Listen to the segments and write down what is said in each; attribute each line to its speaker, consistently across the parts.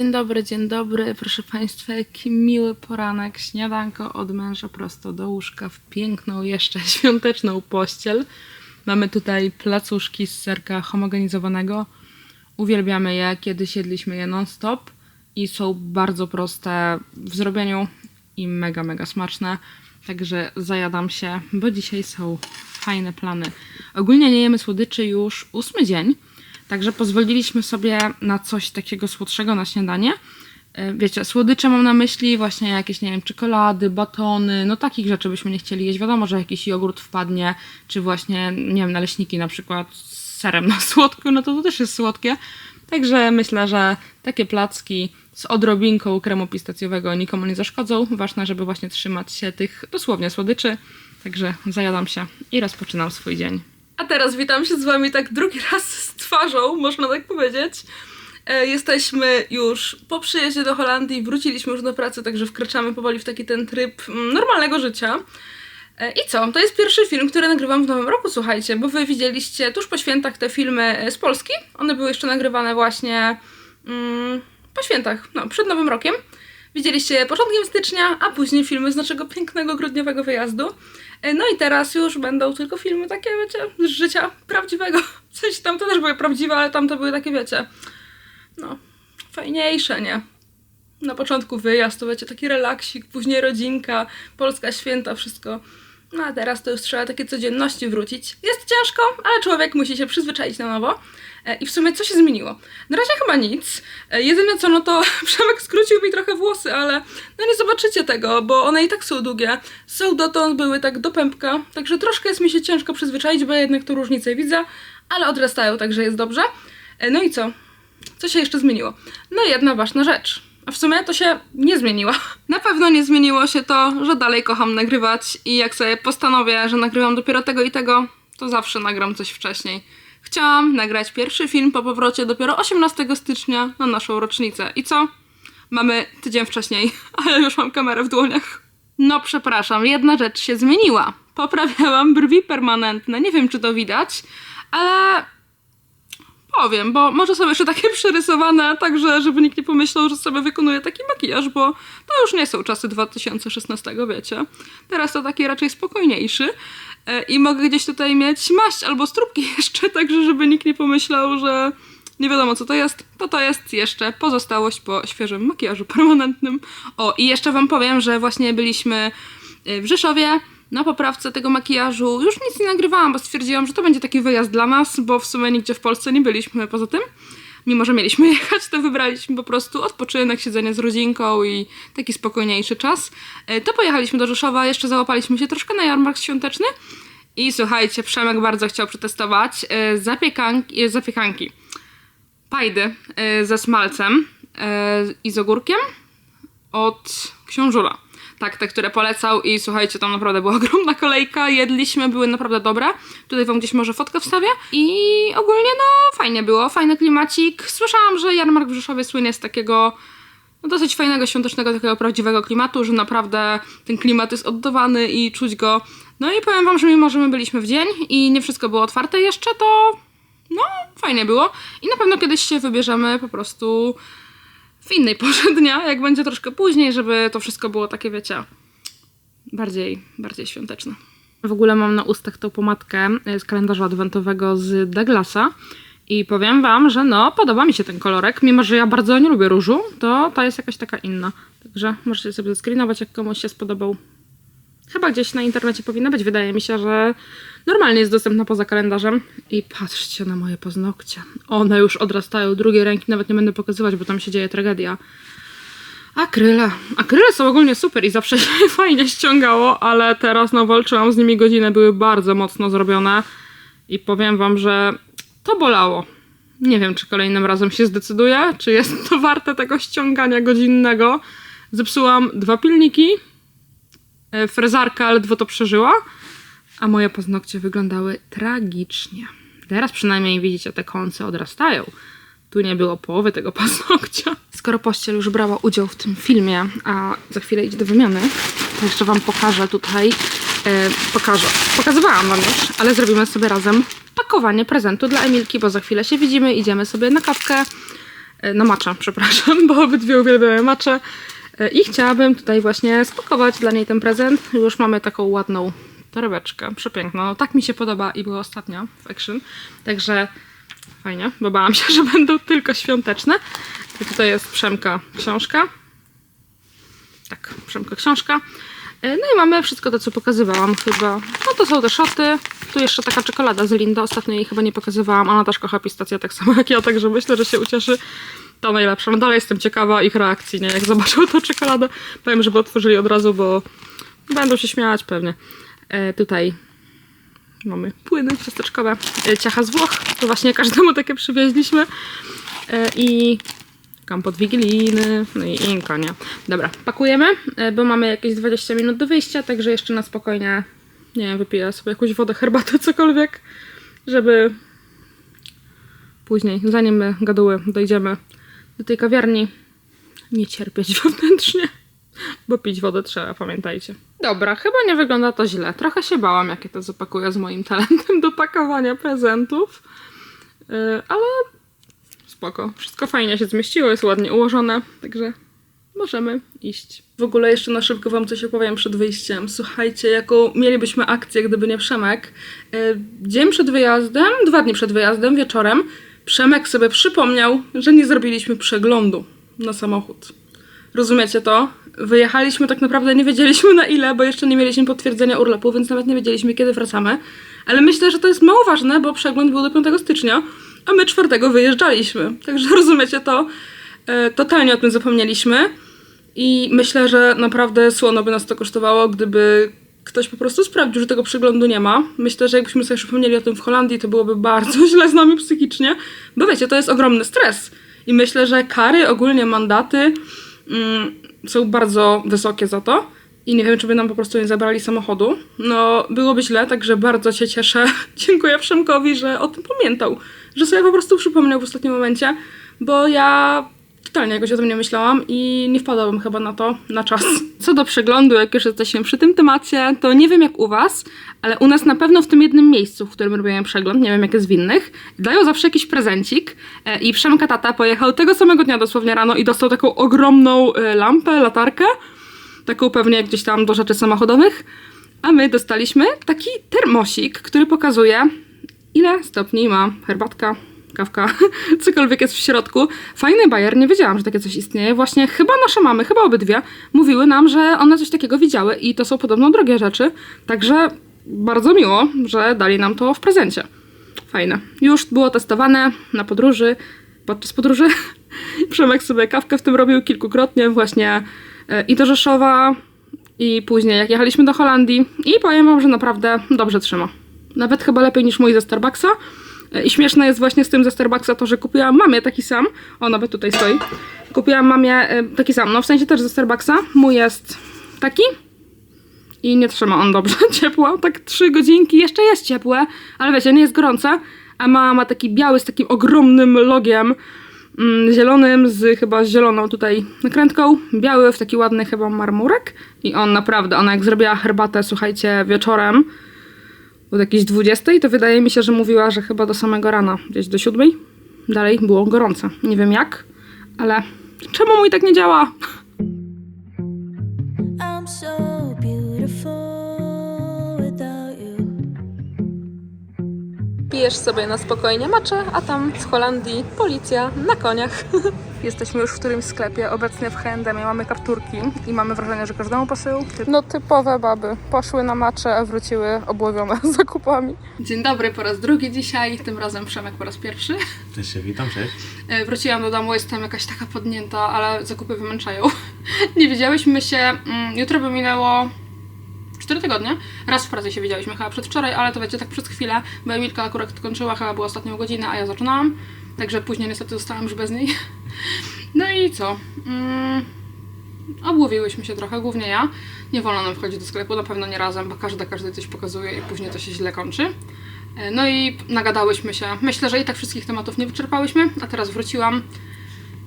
Speaker 1: Dzień dobry, dzień dobry, proszę Państwa, jaki miły poranek, śniadanko od męża prosto do łóżka w piękną jeszcze świąteczną pościel. Mamy tutaj placuszki z serka homogenizowanego. Uwielbiamy je, kiedyś jedliśmy je non-stop i są bardzo proste w zrobieniu i mega, mega smaczne. Także zajadam się, bo dzisiaj są fajne plany. Ogólnie nie jemy słodyczy już ósmy dzień, także pozwoliliśmy sobie na coś takiego słodszego na śniadanie. E, Wiecie, słodycze mam na myśli właśnie jakieś, nie wiem, czekolady, batony, no takich rzeczy byśmy nie chcieli jeść. Wiadomo, że jakiś jogurt wpadnie, czy właśnie, nie wiem, naleśniki na przykład z serem na słodko, no to to też jest słodkie. Także myślę, że takie placki z odrobinką kremu pistacjowego nikomu nie zaszkodzą. Ważne, żeby właśnie trzymać się tych dosłownie słodyczy. Także zajadam się i rozpoczynam swój dzień. A teraz witam się z wami tak drugi raz z twarzą, można tak powiedzieć. E, Jesteśmy już po przyjeździe do Holandii, wróciliśmy już do pracy, także wkraczamy powoli w taki ten tryb mm, normalnego życia. E, I co? To jest pierwszy film, który nagrywam w nowym roku, słuchajcie, bo wy widzieliście tuż po świętach te filmy e, z Polski. One były jeszcze nagrywane właśnie mm, po świętach, no, przed nowym rokiem. Widzieliście początkiem stycznia, a później filmy z naszego pięknego grudniowego wyjazdu. E, No i teraz już będą tylko filmy takie, wiecie, z życia prawdziwego. W sensie tam to też były prawdziwe, ale tam to były takie, wiecie, no, fajniejsze, nie? Na początku wyjazd, wiecie, taki relaksik, później rodzinka, polska święta, wszystko. No a teraz to już trzeba takie codzienności wrócić. Jest ciężko, ale człowiek musi się przyzwyczaić na nowo. E, I w sumie co się zmieniło? Na razie chyba nic. E, Jedyne co, no to Przemek skrócił mi trochę włosy, ale no nie zobaczycie tego, bo one i tak są długie. Są dotąd, były tak do pępka, także troszkę jest mi się ciężko przyzwyczaić, bo ja jednak tą różnicę widzę, ale odrastają, także jest dobrze. E, No i co? Co się jeszcze zmieniło? No jedna ważna rzecz. A w sumie to się nie zmieniło. Na pewno nie zmieniło się to, że dalej kocham nagrywać i jak sobie postanowię, że nagrywam dopiero tego i tego, to zawsze nagram coś wcześniej. Chciałam nagrać pierwszy film po powrocie dopiero 18 stycznia na naszą rocznicę. I co? Mamy tydzień wcześniej, a ja już mam kamerę w dłoniach. No przepraszam, jedna rzecz się zmieniła. Poprawiałam brwi permanentne, nie wiem czy to widać, ale powiem, bo może są jeszcze takie przerysowane, także żeby nikt nie pomyślał, że sobie wykonuję taki makijaż, bo to już nie są czasy 2016, wiecie. Teraz to taki raczej spokojniejszy i mogę gdzieś tutaj mieć maść albo stróbki jeszcze, także żeby nikt nie pomyślał, że nie wiadomo co to jest, to to jest jeszcze pozostałość po świeżym makijażu permanentnym. O, i jeszcze wam powiem, że właśnie byliśmy y, w Rzeszowie na poprawce tego makijażu. Już nic nie nagrywałam, bo stwierdziłam, że to będzie taki wyjazd dla nas, bo w sumie nigdzie w Polsce nie byliśmy poza tym. Mimo, że mieliśmy jechać, to wybraliśmy po prostu odpoczynek, siedzenie z rodzinką i taki spokojniejszy czas. Y, To pojechaliśmy do Rzeszowa, jeszcze załapaliśmy się troszkę na jarmark świąteczny. I słuchajcie, Przemek bardzo chciał przetestować y, zapiekanki, y, zapiekanki pajdy ze smalcem i z ogórkiem od książula. Tak, te, które polecał i słuchajcie, tam naprawdę była ogromna kolejka, jedliśmy, były naprawdę dobre. Tutaj wam gdzieś może fotkę wstawię. I ogólnie no fajnie było, fajny klimacik. Słyszałam, że jarmark w Rzeszowie słynie z takiego no, dosyć fajnego, świątecznego, takiego prawdziwego klimatu, że naprawdę ten klimat jest oddawany i czuć go. No i powiem wam, że mimo, że my byliśmy w dzień i nie wszystko było otwarte jeszcze, to no, fajnie było. I na pewno kiedyś się wybierzemy po prostu w innej porze dnia, jak będzie troszkę później, żeby to wszystko było takie, wiecie, bardziej, bardziej świąteczne. W ogóle mam na ustach tą pomadkę z kalendarza adwentowego z Douglasa i powiem wam, że no, podoba mi się ten kolorek, mimo że ja bardzo nie lubię różu, to ta jest jakaś taka inna. Także możecie sobie zescreenować, jak komuś się spodobał. Chyba gdzieś na internecie powinna być. Wydaje mi się, że normalnie jest dostępna poza kalendarzem. I patrzcie na moje paznokcie. One już odrastają. Drugiej ręki nawet nie będę pokazywać, bo tam się dzieje tragedia. Akryle. Akryle są ogólnie super i zawsze się fajnie ściągało, ale teraz no walczyłam z nimi godzinę. Były bardzo mocno zrobione. I powiem wam, że to bolało. Nie wiem, czy kolejnym razem się zdecyduję, czy jest to warte tego ściągania godzinnego. Zepsułam dwa pilniki, E, frezarka ledwo to przeżyła, a moje paznokcie wyglądały tragicznie. Teraz przynajmniej widzicie, te końce odrastają. Tu nie było połowy tego paznokcia. Skoro pościel już brała udział w tym filmie, a za chwilę idzie do wymiany, to jeszcze wam pokażę tutaj, pokażę, pokazywałam wam już, ale zrobimy sobie razem pakowanie prezentu dla Emilki, bo za chwilę się widzimy, idziemy sobie na kawkę e, na macze, przepraszam, bo obydwie uwielbiamy macze. E, I chciałabym tutaj właśnie spakować dla niej ten prezent. Już mamy taką ładną torebeczkę, przepiękną. No, tak mi się podoba i było ostatnio w Action. Także fajnie, bo bałam się, że będą tylko świąteczne. I tutaj jest Przemka książka. Tak, Przemka książka. E, No i mamy wszystko to, co pokazywałam chyba. No to są te szoty. Tu jeszcze taka czekolada z Linda. Ostatnio jej chyba nie pokazywałam. Ona też kocha pistację tak samo jak ja, także myślę, że się ucieszy. To najlepsze. No dalej jestem ciekawa ich reakcji, nie? Jak zobaczą tą czekoladę. Powiem, żeby otworzyli od razu, bo będą się śmiać pewnie. E, tutaj mamy płyny ciasteczkowe. E, ciacha z Włoch. To właśnie każdemu takie przywieźliśmy. E, I kompot wigilijny, no i inka, nie? Dobra, pakujemy, e, bo mamy jakieś 20 minut do wyjścia, także jeszcze na spokojnie, nie wiem, wypiję sobie jakąś wodę, herbatę, cokolwiek, żeby później, zanim my gaduły dojdziemy do tej kawiarni, nie cierpieć wewnętrznie, bo pić wodę trzeba, pamiętajcie. Dobra, chyba nie wygląda to źle. Trochę się bałam, jakie to zapakuję z moim talentem do pakowania prezentów, Yy, ale spoko. Wszystko fajnie się zmieściło, jest ładnie ułożone, także możemy iść. W ogóle jeszcze na szybko wam coś opowiem przed wyjściem. Słuchajcie, jaką mielibyśmy akcję, gdyby nie Przemek. E, Dzień przed wyjazdem, dwa dni przed wyjazdem, wieczorem, Przemek sobie przypomniał, że nie zrobiliśmy przeglądu na samochód. Rozumiecie to? Wyjechaliśmy tak naprawdę, nie wiedzieliśmy na ile, bo jeszcze nie mieliśmy potwierdzenia urlopu, więc nawet nie wiedzieliśmy kiedy wracamy. Ale myślę, że to jest mało ważne, bo przegląd był do 5 stycznia, a my 4 wyjeżdżaliśmy. Także rozumiecie to? E, totalnie o tym zapomnieliśmy. I myślę, że naprawdę słono by nas to kosztowało, gdyby ktoś po prostu sprawdził, że tego przeglądu nie ma. Myślę, że jakbyśmy sobie przypomnieli o tym w Holandii, to byłoby bardzo źle z nami psychicznie, bo wiecie, to jest ogromny stres. I myślę, że kary, ogólnie mandaty mm, są bardzo wysokie za to. I nie wiem, czy by nam po prostu nie zabrali samochodu. No, byłoby źle, także bardzo się cieszę. Dziękuję Przemkowi, że o tym pamiętał. Że sobie po prostu przypomniał w ostatnim momencie, bo ja totalnie jakoś o tym nie myślałam i nie wpadłabym chyba na to na czas. Co do przeglądu, jak już jesteśmy przy tym temacie, to nie wiem jak u Was, ale u nas na pewno w tym jednym miejscu, w którym robimy przegląd, nie wiem jak jest w innych, dają zawsze jakiś prezencik e, i Przemka tata pojechał tego samego dnia dosłownie rano i dostał taką ogromną e, lampę, latarkę, taką pewnie gdzieś tam do rzeczy samochodowych, a my dostaliśmy taki termosik, który pokazuje ile stopni ma herbatka, kawka, cokolwiek jest w środku. Fajny bajer, nie wiedziałam, że takie coś istnieje. Właśnie chyba nasze mamy, chyba obydwie, mówiły nam, że one coś takiego widziały i to są podobno drogie rzeczy. Także bardzo miło, że dali nam to w prezencie. Fajne. Już było testowane na podróży, podczas podróży. Przemek sobie kawkę w tym robił kilkukrotnie, właśnie i do Rzeszowa, i później jak jechaliśmy do Holandii. I powiem wam, że naprawdę dobrze trzyma. Nawet chyba lepiej niż mój ze Starbucksa. E, I śmieszne jest właśnie z tym ze Starbucksa to, że kupiłam mamie taki sam. O, nawet tutaj stoi. Kupiłam mamie e, taki sam, no w sensie też ze Starbucksa. Mój jest taki. I nie trzyma on dobrze ciepła. Tak trzy godzinki jeszcze jest ciepłe, ale wiecie, nie jest gorące. A mama ma taki biały z takim ogromnym logiem zielonym, z chyba zieloną tutaj nakrętką. Biały w taki ładny chyba marmurek. I on naprawdę, ona jak zrobiła herbatę, słuchajcie, wieczorem, od jakiejś 20, to wydaje mi się, że mówiła, że chyba do samego rana, gdzieś do 7. Dalej było gorące. Nie wiem jak, ale czemu mój tak nie działa? Pijesz sobie na spokojnie macze, a tam z Holandii policja na koniach. Jesteśmy już w którymś sklepie, obecnie w H&M mamy kapturki i mamy wrażenie, że każdemu pasują. No typowe baby. Poszły na macze, a wróciły obłowione zakupami. Dzień dobry po raz drugi dzisiaj, tym razem Przemek po raz pierwszy.
Speaker 2: Cześć, się witam, cześć.
Speaker 1: E, Wróciłam do domu, jestem jakaś taka podnięta, ale zakupy wymęczają. Nie widziałyśmy się, mm, jutro by minęło 4 tygodnie. Raz w pracy się widziałyśmy chyba przedwczoraj, ale to wiecie, tak przez chwilę, bo Emilka akurat kończyła, chyba była ostatnią godzinę, a ja zaczynałam. Także później niestety zostałam już bez niej. No i co? Mm, obłowiłyśmy się trochę, głównie ja. Nie wolno nam wchodzić do sklepu, na pewno nie razem, bo każda każdy coś pokazuje i później to się źle kończy. E, No i nagadałyśmy się. Myślę, że i tak wszystkich tematów nie wyczerpałyśmy, a teraz wróciłam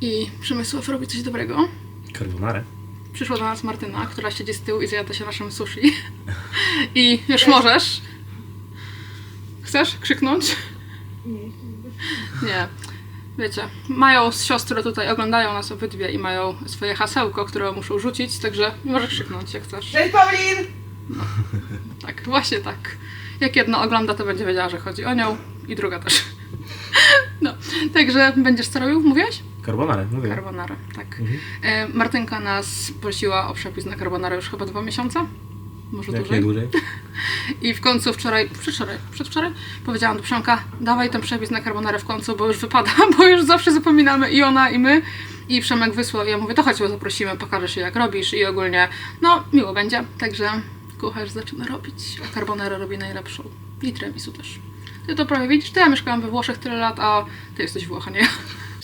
Speaker 1: i Przemysław robi coś dobrego.
Speaker 2: Carbonara.
Speaker 1: Przyszła do nas Martyna, która siedzi z tyłu i zjada się naszym sushi. I już możesz. Chcesz krzyknąć? Nie. wiecie, mają siostry tutaj, oglądają nas obydwie i mają swoje hasełko, które muszą rzucić, także możesz krzyknąć jak chcesz.
Speaker 3: Cześć Paulin!
Speaker 1: Tak, właśnie tak. Jak jedna ogląda, to będzie wiedziała, że chodzi o nią i druga też. No, także będziesz co robił, mówiłaś?
Speaker 2: Carbonarę, mówię.
Speaker 1: Carbonara, tak.
Speaker 2: Mhm.
Speaker 1: E, Martynka nas prosiła o przepis na carbonarę już chyba dwa miesiące. Może
Speaker 2: Jak
Speaker 1: dłużej.
Speaker 2: nie dłużej.
Speaker 1: I w końcu wczoraj, przedwczoraj, przedwczoraj powiedziałam do Przemka, dawaj ten przepis na carbonarę w końcu, bo już wypada, bo już zawsze zapominamy i ona i my. I Przemek wysłał i ja mówię, to chodź, bo zaprosimy, pokażę się jak robisz i ogólnie, no miło będzie. Także kucharz zaczyna robić, a carbonarę robi najlepszą. I tiramisu też. Ty to prawie widzisz, to ja mieszkałam we Włoszech tyle lat, a ty jesteś Włocha, nie ja.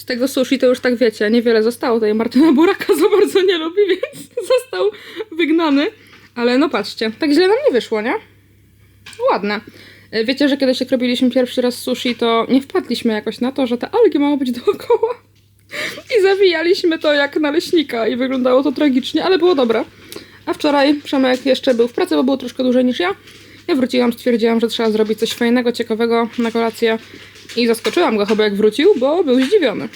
Speaker 1: Tego sushi to już tak wiecie, niewiele zostało. Tutaj Martyna Buraka za bardzo nie lubi, więc został wygnany. Ale no patrzcie, tak źle nam nie wyszło, nie? Ładne. E, Wiecie, że kiedyś jak robiliśmy pierwszy raz sushi, to nie wpadliśmy jakoś na to, że te algi mają być dookoła. I zawijaliśmy to jak naleśnika i wyglądało to tragicznie, ale było dobre. A wczoraj Przemek jeszcze był w pracy, bo był troszkę dłużej niż ja. Ja wróciłam, stwierdziłam, że trzeba zrobić coś fajnego, ciekawego na kolację i zaskoczyłam go chyba jak wrócił, bo był zdziwiony.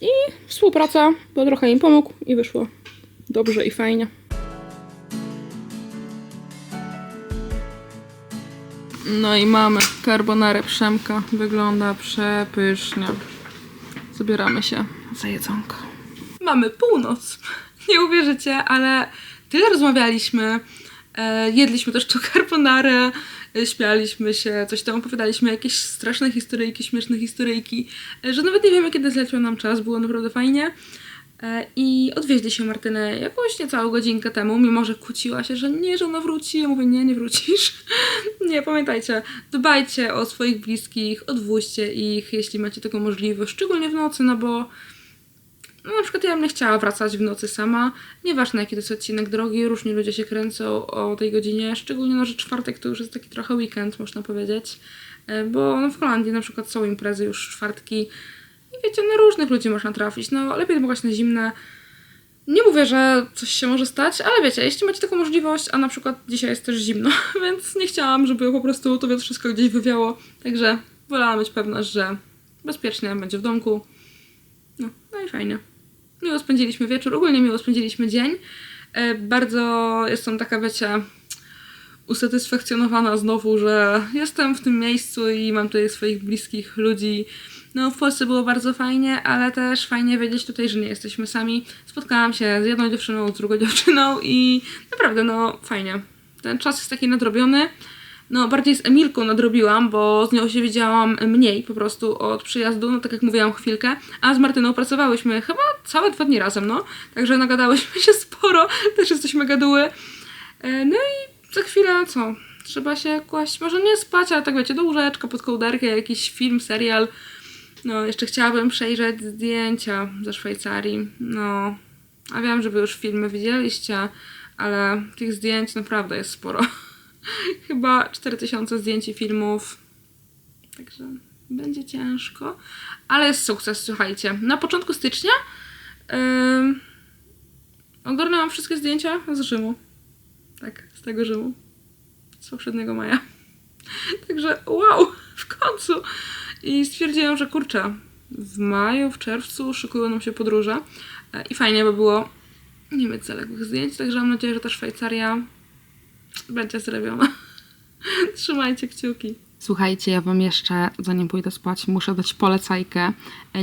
Speaker 1: I współpraca, bo trochę im pomógł i wyszło dobrze i fajnie. No i mamy carbonarę Przemka. Wygląda przepysznie. Zabieramy się za jedzonko. Mamy północ. Nie uwierzycie, ale tyle rozmawialiśmy. E, jedliśmy też tą carbonarę, śmialiśmy się, coś tam opowiadaliśmy, jakieś straszne historyjki, śmieszne historyjki, e, że nawet nie wiemy, kiedy zleciał nam czas. Było naprawdę fajnie. E, I odwieźli się Martynę jakąś niecałą godzinkę temu, mimo że kłóciła się, że nie, że ona wróci. Ja mówię, nie, nie wrócisz. nie, pamiętajcie, dbajcie o swoich bliskich, odwóźcie ich, jeśli macie taką możliwość, szczególnie w nocy, no bo no, na przykład ja bym nie chciała wracać w nocy sama. Nieważne jaki to jest odcinek drogi, różni ludzie się kręcą o tej godzinie, szczególnie no, że czwartek to już jest taki trochę weekend, można powiedzieć. E, Bo no, w Holandii na przykład są imprezy już czwartki i wiecie, na różnych ludzi można trafić. No lepiej dmuchać na zimne. Nie mówię, że coś się może stać, ale wiecie, jeśli macie taką możliwość, a na przykład dzisiaj jest też zimno, więc nie chciałam, żeby po prostu to wszystko gdzieś wywiało. Także wolałam być pewna, że bezpiecznie będzie w domku. No, no i fajnie. Miło spędziliśmy wieczór, ogólnie miło spędziliśmy dzień. E, Bardzo jestem taka, wiecie, usatysfakcjonowana znowu, że jestem w tym miejscu i mam tutaj swoich bliskich ludzi. No, w Polsce było bardzo fajnie, ale też fajnie wiedzieć tutaj, że nie jesteśmy sami. Spotkałam się z jedną dziewczyną, z drugą dziewczyną i naprawdę, no, fajnie. Ten czas jest taki nadrobiony. No, bardziej z Emilką nadrobiłam, bo z nią się widziałam mniej po prostu od przyjazdu, no tak jak mówiłam, chwilkę, a z Martyną pracowałyśmy chyba całe dwa dni razem, no. Także nagadałyśmy się sporo, też jesteśmy gaduły. E, No i za chwilę co? Trzeba się kłaść, może nie spać, ale tak wiecie, do łóżeczka, pod kołderkę, jakiś film, serial. No, jeszcze chciałabym przejrzeć zdjęcia ze Szwajcarii. No, a wiem, że wy już filmy widzieliście, ale tych zdjęć naprawdę jest sporo. Chyba 4000 zdjęć i filmów. Także będzie ciężko. Ale jest sukces, słuchajcie. Na początku stycznia yy, ogarnęłam wszystkie zdjęcia z Rzymu. Tak, z tego Rzymu. Z poprzedniego maja. Także wow, w końcu. I stwierdziłam, że kurczę, w maju, w czerwcu szykują nam się podróże. E, I fajnie by było nie mieć zaległych zdjęć, także mam nadzieję, że ta Szwajcaria będzie zrobiona. Trzymajcie kciuki. Słuchajcie, ja wam jeszcze, zanim pójdę spać, muszę dać polecajkę.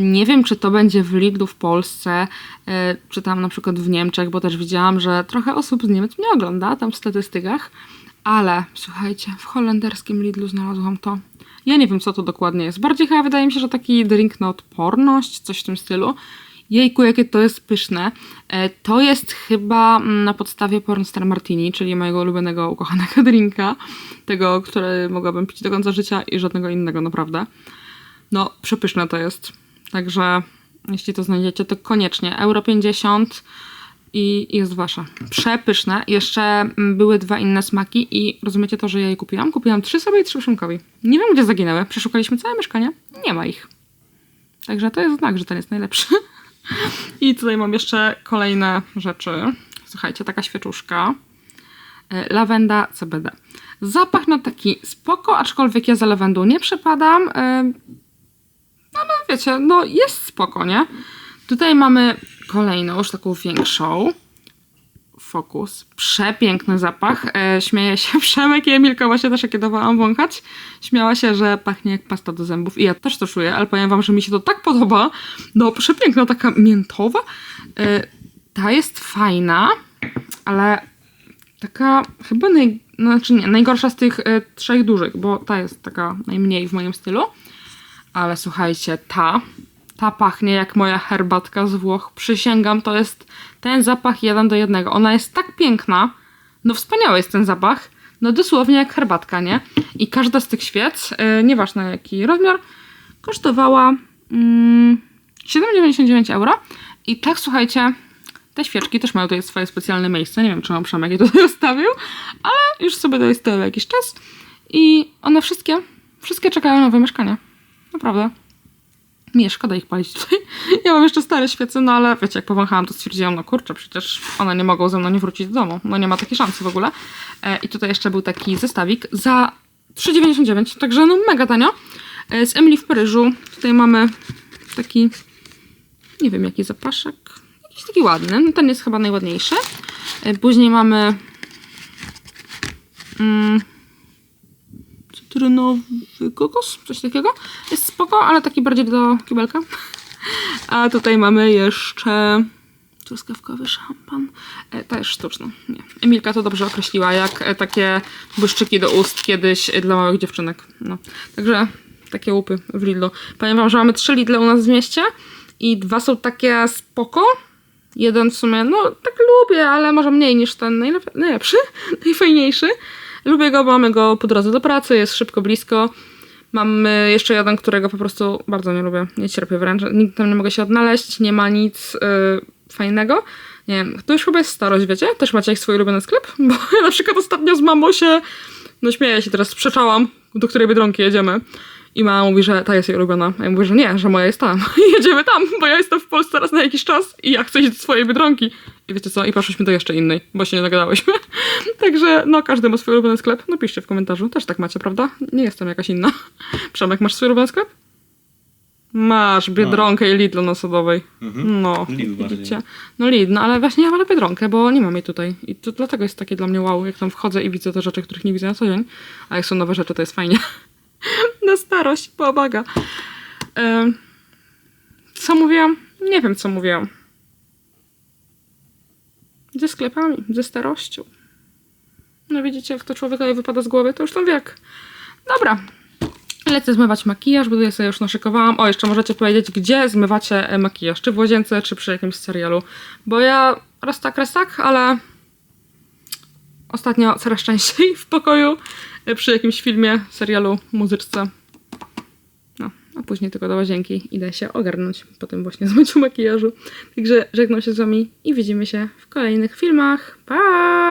Speaker 1: Nie wiem, czy to będzie w Lidlu w Polsce, e, czy tam na przykład w Niemczech, bo też widziałam, że trochę osób z Niemiec mnie ogląda tam w statystykach. Ale słuchajcie, w holenderskim Lidlu znalazłam to. Ja nie wiem, co to dokładnie jest. Bardziej chyba wydaje mi się, że taki drink na odporność, coś w tym stylu. Jejku, jakie to jest pyszne. E, To jest chyba mm, na podstawie Pornstar Martini, czyli mojego ulubionego, ukochanego drinka. Tego, który mogłabym pić do końca życia i żadnego innego, naprawdę. No, przepyszne to jest. Także jeśli to znajdziecie, to koniecznie. Euro 50 i jest wasza. Przepyszne. Jeszcze mm, były dwa inne smaki i rozumiecie to, że ja je kupiłam? Kupiłam trzy sobie i trzy Przemkowi. Nie wiem, gdzie zaginęły. Przeszukaliśmy całe mieszkanie. Nie ma ich. Także to jest znak, że ten jest najlepszy. I tutaj mam jeszcze kolejne rzeczy. Słuchajcie, taka świeczuszka. E, Lawenda CBD. Zapach na taki spoko, aczkolwiek ja za lawendą nie przepadam. E, no ale wiecie, no jest spoko, nie? Tutaj mamy kolejną, już taką większą. Fokus. Przepiękny zapach. E, śmieje się Przemek i właśnie też jakie dawałam wąchać. Śmiała się, że pachnie jak pasta do zębów i ja też to czuję, ale powiem wam, że mi się to tak podoba. No przepiękna, taka miętowa. E, ta jest fajna, ale taka chyba naj, no, znaczy nie, najgorsza z tych e, trzech dużych, bo ta jest taka najmniej w moim stylu. Ale słuchajcie, ta, ta pachnie jak moja herbatka z Włoch. Przysięgam, to jest ten zapach jeden do jednego. Ona jest tak piękna. No wspaniały jest ten zapach. No dosłownie jak herbatka, nie? I każda z tych świec, yy, nieważne jaki rozmiar, kosztowała mm, 7,99 euro. I tak, słuchajcie, te świeczki też mają tutaj swoje specjalne miejsce. Nie wiem, czy mam Przemek je tutaj zostawił, ale już sobie tutaj stoją jakiś czas. I one wszystkie, wszystkie czekają na wymieszkanie. Naprawdę. Nie, szkoda ich palić tutaj. Ja mam jeszcze stare świece, no ale wiecie, jak powąchałam, to stwierdziłam, no kurczę, przecież one nie mogą ze mną nie wrócić do domu. No nie ma takiej szansy w ogóle. E, I tutaj jeszcze był taki zestawik za 3,99, także no mega tanio. E, z Emily w Paryżu. Tutaj mamy taki, nie wiem jaki zapaszek. Jakiś taki ładny. No, ten jest chyba najładniejszy. E, później mamy mm, cytrynowy kokos, coś takiego. Jest spoko, ale taki bardziej do kibelka. A tutaj mamy jeszcze truskawkowy szampan. E, też sztuczny. Nie. Emilka to dobrze określiła, jak e, takie błyszczyki do ust kiedyś dla małych dziewczynek. No. Także takie łupy w Lidlu. Wam, że mamy trzy Lidle u nas w mieście i dwa są takie spoko. Jeden w sumie, no tak lubię, ale może mniej niż ten najlep- najlepszy, najfajniejszy. Lubię go, mamy go po drodze do pracy, jest szybko, blisko. Mamy jeszcze jeden, którego po prostu bardzo nie lubię, nie cierpię wręcz. Nigdy tam nie mogę się odnaleźć, nie ma nic yy, fajnego. Nie wiem, to już chyba jest starość, wiecie? Też macie jak swój ulubiony sklep? Bo ja na przykład ostatnio z mamą się, no śmieję się teraz, sprzeczałam, do której Biedronki jedziemy. I mama mówi, że ta jest jej ulubiona. A ja mówię, że nie, że moja jest tam. I jedziemy tam, bo ja jestem w Polsce raz na jakiś czas i ja chcę iść do swojej Biedronki. I wiecie co? I poszliśmy do jeszcze innej, bo się nie nagadałyśmy. Także no, każdy ma swój ulubiony sklep. No piszcie w komentarzu. Też tak macie, prawda? Nie jestem jakaś inna. Przemek, masz swój ulubiony sklep? Masz Biedronkę i Lidl na Sodowej. No,
Speaker 2: Lidl
Speaker 1: widzicie. No Lidl, no ale właśnie ja wolę Biedronkę, bo nie mam jej tutaj. I to dlatego jest takie dla mnie wow, jak tam wchodzę i widzę te rzeczy, których nie widzę na co dzień. A jak są nowe rzeczy, to jest fajnie. Na starość, pomaga. Em, co mówiłam? Nie wiem, co mówiłam. Ze sklepami, ze starością. No widzicie, jak to człowiekowi wypada z głowy, to już ten wiek. Dobra. Lecę zmywać makijaż, bo tutaj sobie już naszykowałam. O, jeszcze możecie powiedzieć, gdzie zmywacie e, makijaż. Czy w łazience, czy przy jakimś serialu. Bo ja raz tak, raz tak, ale ostatnio coraz częściej w pokoju e, przy jakimś filmie, serialu, muzyczce. No, a później tylko do łazienki idę się ogarnąć po tym właśnie zmyciu makijażu. Także żegnam się z wami i widzimy się w kolejnych filmach. Pa!